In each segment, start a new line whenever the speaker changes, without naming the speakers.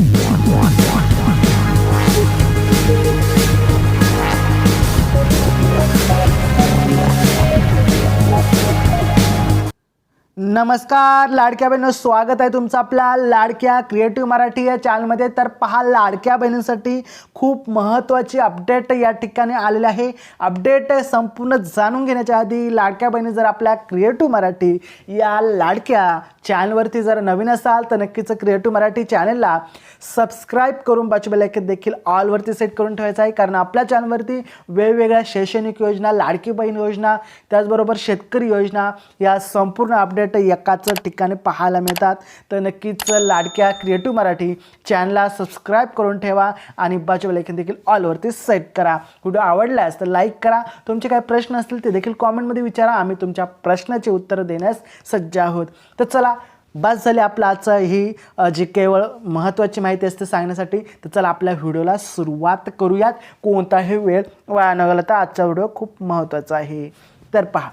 one, one. नमस्कार लाडक्या बहिणी स्वागत आहे तुमचं आपल्या लाडक्या क्रिएटिव्ह मराठी या चॅनलमध्ये तर पहा लाडक्या बहिणींसाठी खूप महत्त्वाची अपडेट या ठिकाणी आलेली आहे. अपडेट संपूर्ण जाणून घेण्याच्या आधी लाडक्या बहिणी जर आपल्या क्रिएटिव्ह मराठी या लाडक्या चॅनलवरती जर नवीन असाल तर नक्कीच क्रिएटिव्ह मराठी चॅनलला सबस्क्राईब करून बाजू देखील ऑलवरती सेट करून ठेवायचं आहे. कारण आपल्या चॅनलवरती वेगवेगळ्या शैक्षणिक योजना लाडकी बहीण योजना त्याचबरोबर शेतकरी योजना या संपूर्ण अपडेट एकाच ठिकाणी पाहायला मिळतात. तर नक्कीच लाडक्या क्रिएटिव्ह मराठी चॅनलला सबस्क्राईब करून ठेवा आणि बाजू लेखन देखील ऑलवरती सेट करा. व्हिडिओ आवडल्यास तर लाईक करा. तुमचे काही प्रश्न असतील ते देखील कॉमेंटमध्ये विचारा. आम्ही तुमच्या प्रश्नाचे उत्तर देण्यास सज्ज आहोत. तर चला बस झाले आपलं आजचं ही जी केवळ महत्त्वाची माहिती असते सांगण्यासाठी. तर चला आपल्या व्हिडिओला सुरुवात करूयात. कोणताही वेळ वाया न घालता आजचा व्हिडिओ खूप महत्त्वाचा आहे. तर पहा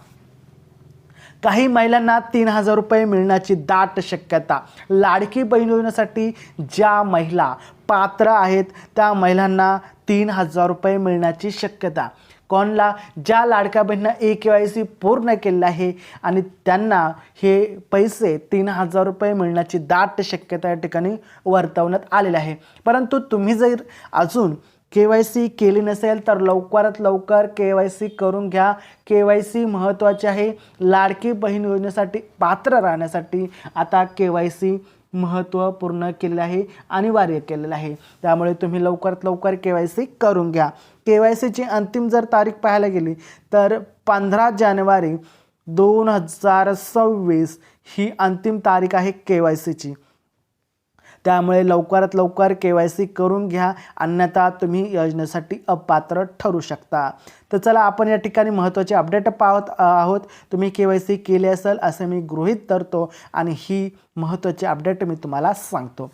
काही महिलांना तीन हजार रुपये मिळण्याची दाट शक्यता. लाडकी बहीण योजनेसाठी ज्या महिला पात्र आहेत त्या महिलांना तीन हजार रुपये मिळण्याची शक्यता. कोणला? ज्या लाडक्या बहिणीनं ए के वाय सी पूर्ण केलेलं आहे आणि त्यांना हे पैसे तीन हजार रुपये मिळण्याची दाट शक्यता या ठिकाणी वर्तवण्यात आलेली आहे. परंतु तुम्ही जर अजून के वाय सी केली नसेल तर लवकरात लवकर के वाय सी करून घ्या. के वाय सी महत्त्वाची आहे. लाडकी बहीण योजनेसाठी पात्र राहण्यासाठी आता के वाय सी महत्त्वपूर्ण केलेलं आहे अनिवार्य केलेलं आहे. त्यामुळे तुम्ही लवकरात लवकर के वाय सी करून घ्या. के वाय सीची अंतिम जर तारीख पाहायला गेली तर पंधरा जानेवारी दोन हजार सव्वीस ही अंतिम तारीख आहे के वाय सीची त्यामुळे लवकरात लवकर के वाय सी करून घ्या. अन्यथा तुम्ही योजनेसाठी अपात्र ठरू शकता. तर चला आपण या ठिकाणी महत्त्वाचे अपडेट पाहत आहोत. तुम्ही के वाय सी केले असेल असे मी गृहीत धरतो आणि ही महत्त्वाची अपडेट मी तुम्हाला सांगतो.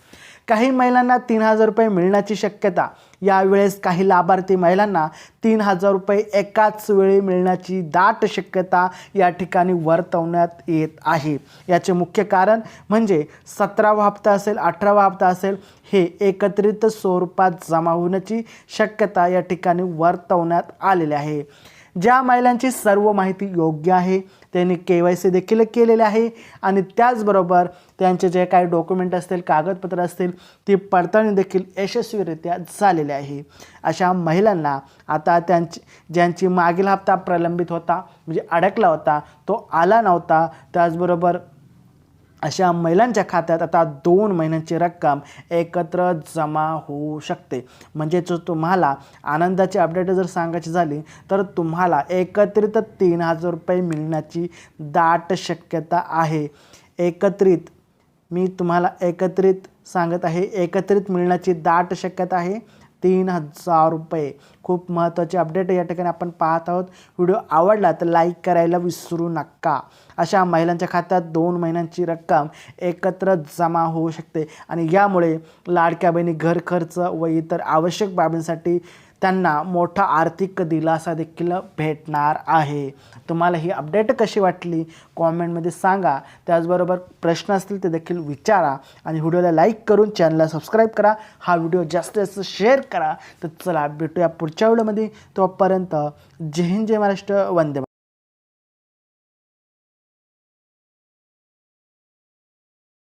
काही महिलांना तीन हजार रुपये मिळण्याची शक्यता. यावेळेस काही लाभार्थी महिलांना तीन हजार रुपये एकाच वेळी मिळण्याची दाट शक्यता या ठिकाणी वर्तवण्यात येत आहे. याचे मुख्य कारण म्हणजे सतरावा हप्ता असेल अठरावा हप्ता असेल हे एकत्रित स्वरूपात जमा होण्याची शक्यता या ठिकाणी वर्तवण्यात आलेली आहे. ज्या महिलांची सर्व माहिती योग्य आहे त्यांनी के वाय सी देखील केलेले आहे आणि त्याचबरोबर त्यांचे जे काही डॉक्युमेंट असतील कागदपत्र असतील ती पडताळणी देखील यशस्वीरित्या झालेली आहे. अशा महिलांना आता त्यांची ज्यांची मागील हप्ता प्रलंबित होता म्हणजे अडकला होता तो आला नव्हता. त्याचबरोबर अशा महिलांच्या खात्यात आता दोन महिन्यांची रक्कम एकत्र जमा होऊ शकते. म्हणजेच तुम्हाला आनंदाची अपडेट जर सांगायची झाली तर तुम्हाला एकत्रित तीन हजार रुपये मिळण्याची दाट शक्यता आहे. एकत्रित मी तुम्हाला एकत्रित सांगत आहे एकत्रित मिळण्याची दाट शक्यता आहे. तीन हजार रुपये. खूप महत्त्वाचे अपडेट या ठिकाणी आपण पाहत आहोत. व्हिडिओ आवडला तर लाईक करायला विसरू नका. अशा महिलांच्या खात्यात दोन महिन्यांची रक्कम एकत्र जमा होऊ शकते. आणि यामुळे लाडक्या बहिणी घर खर्च व इतर आवश्यक बाबींसाठी त्यांना मोठा आर्थिक दिलासा देखील भेटणार आहे. तुम्हाला ही अपडेट कशी वाटली? कॉमेंटमध्ये सांगा. त्याचबरोबर प्रश्न असतील ते देखील विचारा आणि व्हिडिओला लाईक करून चॅनलला सबस्क्राईब करा. हा व्हिडिओ जास्तीत जास्त शेअर करा. तर चला भेटूया पुढच्या व्हिडिओमध्ये. तोपर्यंत जय हिंद जय महाराष्ट्र वंदे